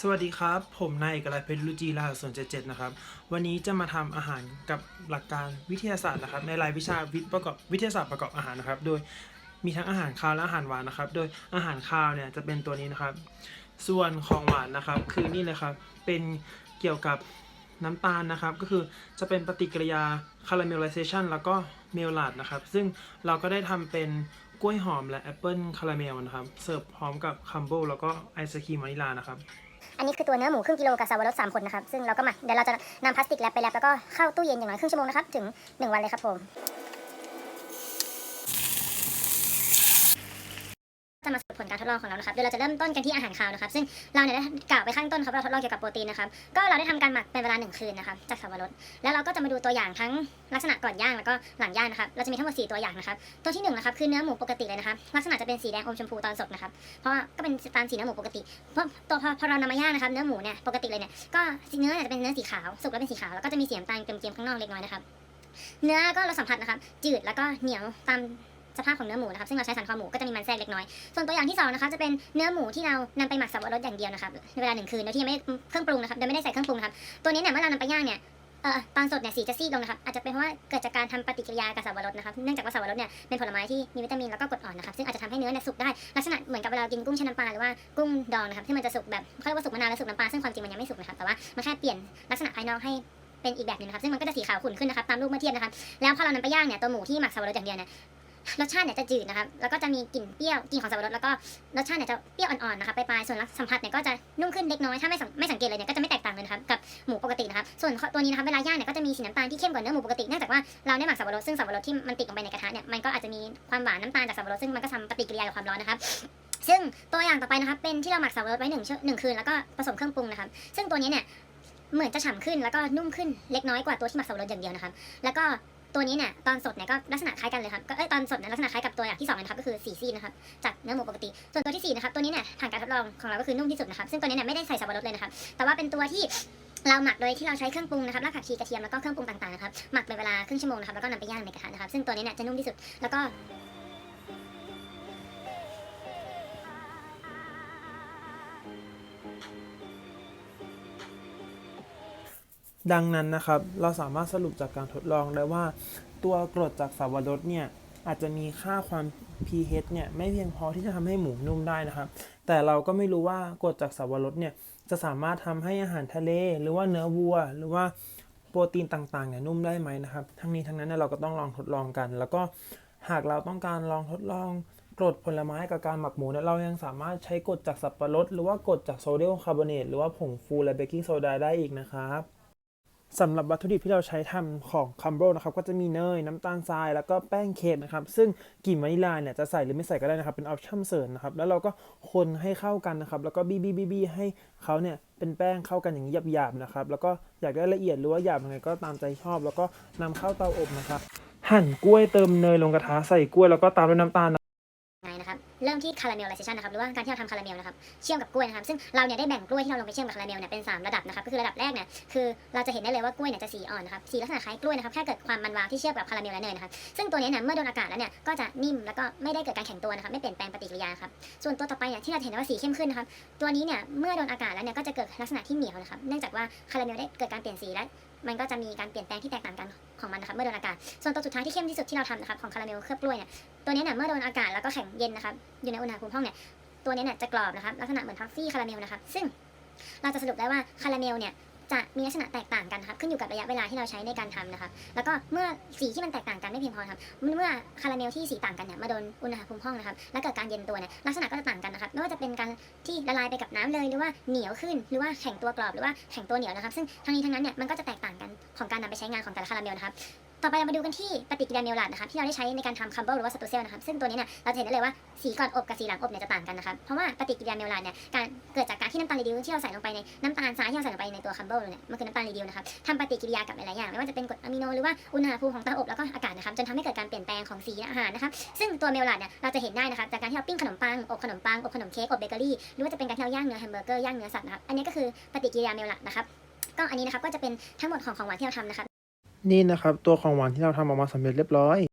สวัสดีครับ ผมนายเอกลักษณ์เพชรลุจีรหัสส่วนเจ็ดนะครับ วันนี้จะมาทำอาหารกับหลักการวิทยาศาสตร์นะครับ ในรายวิชาวิทย์ประกอบวิทยาศาสตร์ประกอบอาหารนะครับ โดยมีทั้งอาหารคาวและอาหารหวานนะครับ โดยอาหารคาวเนี่ยจะเป็นตัวนี้นะครับ ส่วนของหวานนะครับ คือนี่เลยครับ เป็นเกี่ยวกับน้ำตาลนะครับ ก็คือจะเป็นปฏิกิริยาคาราเมลไลเซชันแล้วก็เมลลาดนะครับ ซึ่งเราก็ได้ทำเป็นกล้วยหอมและแอปเปิลคาราเมลนะครับ เสิร์ฟพร้อมกับคัมโบแล้วก็ไอศครีมวานิลานะครับ อันนี้คือตัวเนื้อหมูครึ่งกิโลกับสาวรสสามผลนะครับ ซึ่งเราก็มาเดี๋ยวเราจะนำพลาสติกแรปไปแรปแล้วก็เข้าตู้เย็นอย่างน้อยครึ่งชั่วโมงนะครับถึง 1 วันเลยครับผม จะ มาสรุปผลการทดลองของเรานะครับโดยเราจะเริ่มต้นกันที่อาหารคาวนะครับซึ่งเราเนี่ยได้กล่าวไปข้างต้นครับเราทดลองเกี่ยวกับโปรตีนนะครับก็เราได้ทำการหมักเป็นเวลา 1 คืนนะครับจากสับปะรดแล้วเราก็จะมาดูตัวอย่างทั้งลักษณะก่อนย่างแล้วก็หลังย่างนะครับเราจะมีทั้งหมด4ตัวอย่างนะครับตัวที่1นะครับคือเนื้อหมูปกติเลยนะครับลักษณะจะเป็นสีแดงอมชมพูตอนสดนะครับเพราะก็เป็นตามสีเนื้อหมูปกติเพราะตัวพอพอเรานำมาย่างนะครับเนื้อหมูเนี่ยปกติเลยเนี่ยก็เนื้อเนี่ยจะเป็นเนื้อสีขาวสุกแล้วเป็นสีขาวแล้วก็จะมีสีน้ำตาลเกรียมๆข้างนอกเล็กน้อยนะครับเนื้อก็เราสัมผัสนะครับจืดแล้วก็เหนียวตาม สภาพของเนื้อหมูนะครับซึ่งเราใช้สันคอหมูก็จะมีมันแทรกเล็กน้อย ส่วนตัวอย่างที่สองนะคะจะเป็นเนื้อหมูที่เรานำไปหมักสับปะรดอย่างเดียวนะครับในเวลาหนึ่งคืนโดยที่ยังไม่เครื่องปรุงนะครับโดยไม่ได้ใส่เครื่องปรุงครับตัวนี้เนี่ยเมื่อเรานำไปย่างเนี่ยเอ่อตอนสดเนี่ยสีจะซีดลงนะครับอาจจะเป็นเพราะว่าเกิดจากการทำปฏิกิริยากับสับปะรดนะครับเนื่องจากว่าสับปะรดเนี่ยเป็นผลไม้ที่มีวิตามินแล้วก็กรดอ่อนนะครับซึ่งอาจจะทำให้เนื้อเนี่ยสุกได้ลักษณะเหมือนกับเวลากินกุ้งช่น้ำปลาหรือว่ากุ้งดองนะครับที่มันจะสุกแบบเขาเรียกว่าสุกมะนาวและสุกน้ำปลาซึ่งความจริงมันยังไม่สุกนะครับแต่ว่ามันแค่เปลี่ยนลักษณะภายนอกให้เป็นอีกแบบหนึงนะครับซึ่งมันก็จะสีขาวขุ่นขึ้นนะครับตามรูปเมื่อเทียบนะครับแล้วพอเรานำไปย่างเนี่ยตัวหมูที่หมักสับปะรดอย่างเดียวเนี่ย รสชาติเนี่ยจะจืดนะครับ แล้วก็จะมีกลิ่นเปรี้ยว กลิ่นของสับปะรด แล้วก็รสชาติเนี่ยจะเปรี้ยวอ่อนๆนะครับปลายๆส่วนสัมผัสเนี่ยก็จะนุ่มขึ้นเล็กน้อย ถ้าไม่สังไม่สังเกตเลยเนี่ยก็จะไม่แตกต่างเลยนะครับกับหมูปกตินะครับ ส่วนตัวนี้นะครับเวลาย่างเนี่ยก็จะมีสีน้ำตาลที่เข้มกว่าเนื้อหมูปกติ เนื่องจากว่าเราได้หมักสับปะรด ซึ่งสับปะรดที่มันติดลงไปในกระทะเนี่ย มันก็อาจจะมีความหวานน้ำตาลจากสับปะรด ซึ่งมันก็ทำปฏิกิริยากับความร้อนนะครับซึ่งตัวอย่างต่อไปนะครับเป็นที่เราหมักสับปะรดไว้หนึ่งหนึ่งคืนแล้วก็ผสมเครื่องปรุงนะครับ ซึ่งตัวนี้เนี่ยเหมือนจะฉ่ำขึ้นแล้วก็นุ่มขึ้นเล็กน้อยกว่าตัวที่หมักสับปะรดอย่างเดียวนะครับ แล้วก็ ตัวนี้เนี่ยตอนสดเนี่ยก็ลักษณะคล้ายกันเลยครับก็เอ้ยตอนสดเนี่ยลักษณะคล้ายกับตัวอย่างที่สองเลยนะครับก็คือสีซีดนะครับจากเนื้อหมูปกติ ส่วนตัวที่สี่นะครับตัวนี้เนี่ยผ่านการทดลองของเราก็คือนุ่มที่สุดนะครับซึ่งตัวนี้เนี่ยไม่ได้ใส่สับปะรดเลยนะครับแต่ว่าเป็นตัวที่เราหมักโดยที่เราใช้เครื่องปรุงนะครับรากผักชีกระเทียมแล้วก็เครื่องปรุงต่างๆนะครับหมักเป็นเวลาครึ่งชั่วโมงนะครับแล้วก็นำไปย่างในกระทะนะครับซึ่งตัวนี้เนี่ยจะนุ่มที่สุดแล้วก็ ดังนั้นนะครับ เราสามารถสรุปจากการทดลองได้ว่า ตัวกรดจากสับปะรดเนี่ยอาจจะมีค่าความ pH เนี่ยไม่เพียงพอที่จะทำให้หมูนุ่มได้นะครับ แต่เราก็ไม่รู้ว่ากรดจากสับปะรดเนี่ยจะสามารถทำให้อาหารทะเล หรือว่าเนื้อวัว หรือว่าโปรตีนต่างๆเนี่ยนุ่มได้ไหมนะครับ ทั้งนี้ทั้งนั้นเนี่ยเราก็ต้องลองทดลองกัน แล้วก็หากเราต้องการลองทดลองกรดผลไม้กับการหมักหมูเนี่ยเรายังสามารถใช้กรดจากสับปะรดหรือว่ากรดจากโซเดียมคาร์บอเนตหรือว่าผงฟูและเบกกิ้งโซดาได้อีกนะครับ สำหรับวัตถุดิบที่เราใช้ทำของคัมโบนะครับก็จะมีเนยน้ำตาลทรายแล้วก็แป้งเค้กนะครับซึ่งกลิ่นวานิลลาเนี่ยจะใส่หรือไม่ใส่ก็ได้นะครับเป็นออปชั่นเสริมนะครับแล้วเราก็คนให้เข้ากันนะครับแล้วก็บี้บี้บี้บี้ให้เขาเนี่ยเป็นแป้งเข้ากันอย่างนี้หยาบๆนะครับแล้วก็อยากได้ละเอียดหรือว่าหยาบยังไงก็ตามใจชอบ แล้วก็นำเข้าเตาอบนะครับหั่นกล้วยเติมเนยลงกระทะใส่กล้วยแล้วก็ตามด้วยน้ำตาล เริ่มที่คาราเมลไลเซชันนะครับหรือว่าการที่เราทำคาราเมลนะครับเชื่อมกับกล้วยนะครับซึ่งเราเนี่ยได้แบ่งกล้วยที่เราลงไปเชื่อมกับคาราเมลเนี่ยเป็น 3 ระดับนะครับก็คือระดับแรกเนี่ยคือเราจะเห็นได้เลยว่ากล้วยเนี่ยจะสีอ่อนนะครับสีลักษณะคล้ายกล้วยนะครับแค่เกิดความมันวาวที่เชื่อมกับคาราเมลและเนยนะครับซึ่งตัวนี้เนี่ยเมื่อโดนอากาศแล้วเนี่ยก็จะนิ่มแล้วก็ไม่ได้เกิดการแข็งตัวนะครับไม่เปลี่ยนแปลงปฏิกิริยาครับส่วนตัวต่อไปเนี่ยที่เราเห็นได้ว่าสีเข้มขึ้นนะครับตัวนี้เนี่ยเมื่อโดนอากาศแล้วเนี่ยก็จะเกิดลักษณะที่เหนียวนะครับเนื่องจากว่าคาราเมลได้เกิดการเปลี่ยนสีและมันก็จะมีการเปลี่ยนแปลงที่แตกต่างกันของมันนะครับเมื่อโดนอากาศ ส่วนตัวสุดท้ายที่เข้มที่สุดที่เราทำนะครับของคาราเมลเคลือบกล้วยเนี่ยตัวนี้เนี่ยเมื่อโดนอากาศแล้วก็แข็งเย็นนะครับอยู่ในอุณหภูมิห้องเนี่ยตัวนี้เนี่ยจะกรอบนะครับลักษณะเหมือนทัฟฟี่คาราเมลนะครับซึ่งเราจะสรุปได้ว่าคาราเมลเนี่ย จะมีลักษณะแตกต่างกันนะครับขึ้นอยู่กับระยะเวลาที่เราใช้ในการทำนะครับแล้วก็เมื่อสีที่มันแตกต่างกันไม่เพียงพอครับเมื่อคาราเมลที่สีต่างกันเนี่ยมาโดนอุณหภูมิห้องนะครับแล้วเกิดการเย็นตัวเนี่ยลักษณะก็จะต่างกันนะครับไม่ว่าจะเป็นการที่ละลายไปกับน้ำเลย หรือว่าเหนียวขึ้นหรือว่าแข็งตัวกรอบหรือว่าแข็งตัวเหนียวนะครับ ซึ่งทั้งนี้ทั้งนั้นเนี่ยมันก็จะแตกต่างกันของการนำไปใช้งานของแต่ละคาราเมลนะครับ ต่อไปเรามาดูกันที่ปฏิกิริยาเมลลัดนะครับที่เราได้ใช้ในการทำคัมเบิลหรือว่าสตูเซลนะครับซึ่งตัวนี้เนี่ยเราจะเห็นได้เลยว่าสีก่อนอบกับสีหลังอบเนี่ยจะต่างกันนะครับเพราะว่าปฏิกิริยาเมลลัดเนี่ยการเกิดจากการที่น้ำตาลรีดิวที่เราใส่ลงไปในน้ำตาลทรายที่เราใส่ลงไปในตัวคัมเบิลเนี่ยมันคือน้ำตาลรีดิวนะครับทำปฏิกิริยากับหลายๆอย่างไม่ว่าจะเป็นกรดอะมิโนหรือว่าอุณหภูมิของเตาอบแล้วก็อากาศนะครับจนทำให้เกิดการเปลี่ยนแปลงของสีอาหารนะครับซึ่งตัวเมลลัดเนี่ยเราจะเห็นได้นะครับจากการที่เราปิ้งขนมปังอบขนมปังอบขนมเค้กอบเบเกอรี่หรือว่าจะเป็นการที่เราย่างเนื้อแฮมเบอร์เกอร์ย่างเนื้อสัตว์นะครับอันนี้ก็คือปฏิกิริยาเมลลัดนะครับก็อันนี้นะครับก็จะเป็นทั้งหมดของของหวานที่เราทำนะครับ นี่นะครับ ตัวของหวานที่เราทำออกมาสำเร็จเรียบร้อย